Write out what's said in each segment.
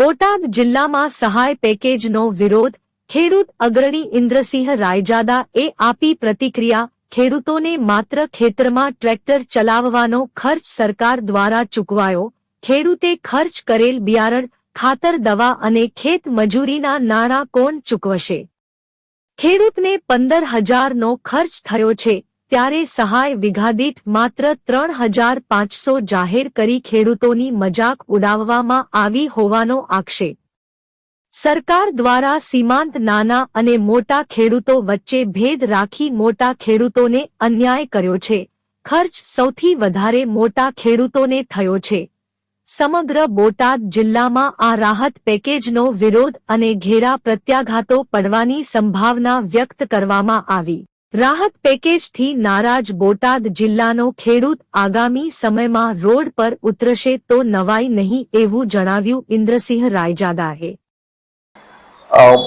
બોટાદ જિલ્લામાં સહાય પેકેજનો વિરોધ ખેડૂત અગ્રણી ઇન્દ્રસિંહ રાયજાદા એ આપી પ્રતિક્રિયા, ખેડૂતોને માત્ર ખેતરમાં ટ્રેક્ટર ચલાવવાનો ખર્ચ સરકાર દ્વારા ચૂકવાયો, ખેડૂતે ખર્ચ કરેલ બિયારણ, ખાતર, દવા અને ખેત મજૂરીના નાણાં કોણ ચૂકવશે? ખેડૂતને પંદર હજારનો ખર્ચ થયો છે ત્યારે સહાય વિઘાદીઠ માત્ર ત્રણ હજાર પાંચસો જાહેર કરી ખેડૂતોની મજાક ઉડાવવામાં આવી હોવાનો આક્ષેપ. સરકાર દ્વારા સીમાંત નાના અને મોટા ખેડૂતો વચ્ચે ભેદ રાખી મોટા ખેડૂતોને અન્યાય કર્યો છે. ખર્ચ સૌથી વધારે મોટા ખેડૂતોને થયો છે. સમગ્ર બોટાદ જિલ્લામાં આ રાહત પેકેજનો વિરોધ અને ઘેરા પ્રત્યાઘાતો પડવાની સંભાવના વ્યક્ત કરવામાં આવી. રાહત પેકેજથી નારાજ બોટાદ જિલ્લાનો ખેડૂત આગામી સમયમાં રોડ પર ઉતરશે તો નવાઈ નહીં એવું જણાવ્યું ઇન્દ્રસિંહ રાયજાદાએ.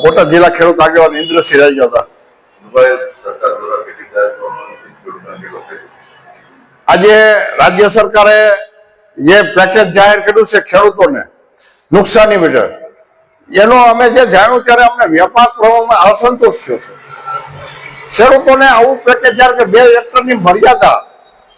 બોટાદ જિલ્લા ખેડૂત આગેવાન ઇન્દ્રસિંહ રાયજાદા. આજે રાજ્ય સરકારે જે પેકેજ જાહેર કર્યું છે ખેડૂતોને નુકસાની મીટર એનો અમે જે જાણ્યું ત્યારે અમને વ્યાપાર પ્રમાણમાં અસંતોષ થયો છે. ખેડૂતોને આવું પેકેજ જ્યારે કે બે હેક્ટરની મર્યાદા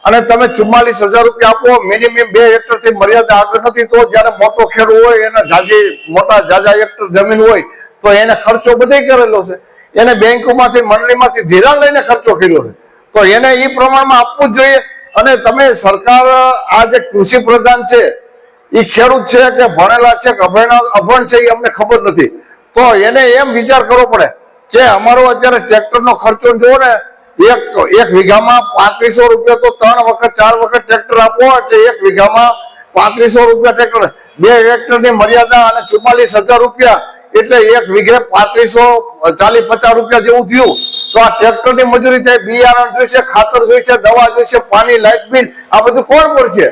અને તમે ચુમ્માલીસ હજાર રૂપિયા આપો મિનિમમ બે હેક્ટરથી મર્યાદા આગળ નથી, તો જ્યારે મોટો ખેડૂત હોય, એને જાજી, મોટા જાજા હેક્ટર જમીન હોય, તો એને ખર્ચો બધે કરેલો છે. એને બેંકોમાંથી, મંડળીમાંથી ધિરાણ લઈને ખર્ચો કર્યો છે. તો એને એ પ્રમાણમાં આપવું જ જોઈએ. અને તમે સરકાર, આ જે કૃષિ પ્રધાન છે એ ખેડૂત છે કે ભણેલા છે કે અભણ છે એ અમને ખબર નથી. તો એને એમ વિચાર કરવો પડે. કે અમારો અત્યારે ટ્રેક્ટરનો ખર્ચો જુઓ ને, એક એક વીઘામાં પાંત્રીસો રૂપિયા તો ત્રણ વખત, ચાર વખત ટ્રેક્ટર આપો એટલે એક વીઘામાં પાંત્રીસો રૂપિયા ટ્રેક્ટર, બે હેક્ટરની મર્યાદા અને ચુમ્માલીસ હજાર રૂપિયા, એટલે એક વીઘે પાંત્રીસો ચાલીસ પચાસ રૂપિયા જેવું થયું. તો આ ટ્રેક્ટરની મજૂરી થાય, બિયારણ જોઈશે, ખાતર જોઈશે, દવા જોઈશે, પાણી, લાઇટ બિલ, આ બધું કોણ પડશે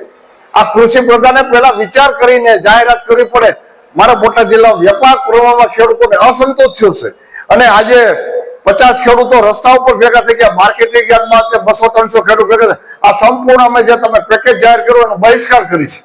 આ કૃષિ પ્રધાને પહેલા વિચાર કરીને જાહેરાત કરવી પડે. મારા બોટાદ જિલ્લા વેપાર પ્રમાણમાં ખેડૂતોને અસંતોષ થયો છે. અને આજે પચાસ ખેડૂતો રસ્તા ઉપર ભેગા થઈ ગયા. માર્કેટિંગ યાર્ડમાં બસો, ત્રણસો ખેડૂત ભેગા આ સંપૂર્ણ અમે જે તમે પેકેજ જાહેર કર્યો એનો બહિષ્કાર કરી છે.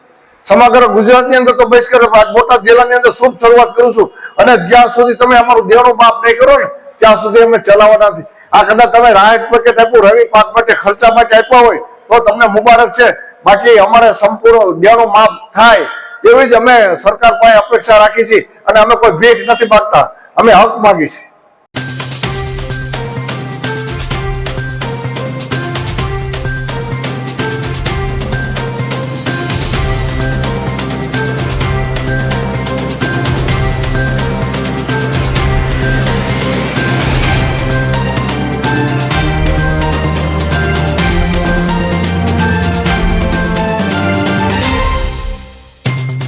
સમગ્ર ગુજરાતની અંદર તો બહિષ્કાર બોટાદ જિલ્લાની અંદર શુભ શરૂઆત કરું છું. અને જ્યાં સુધી તમે અમારું દેણું માફ નહીં કરો ને, ત્યાં સુધી અમે ચલાવવાના નથી. આ કદાચ તમે રાહત પેકેટ આપ્યું, રવિ પાક માટે ખર્ચા માટે આપ્યા હોય, તો તમને મુબારક છે. બાકી અમારે સંપૂર્ણ દેણું માફ થાય. એવી જ અમે સરકાર પાસે અપેક્ષા રાખી છીએ અને અમે કોઈ ભીખ નથી માગતા. અમે હક માગી છીએ.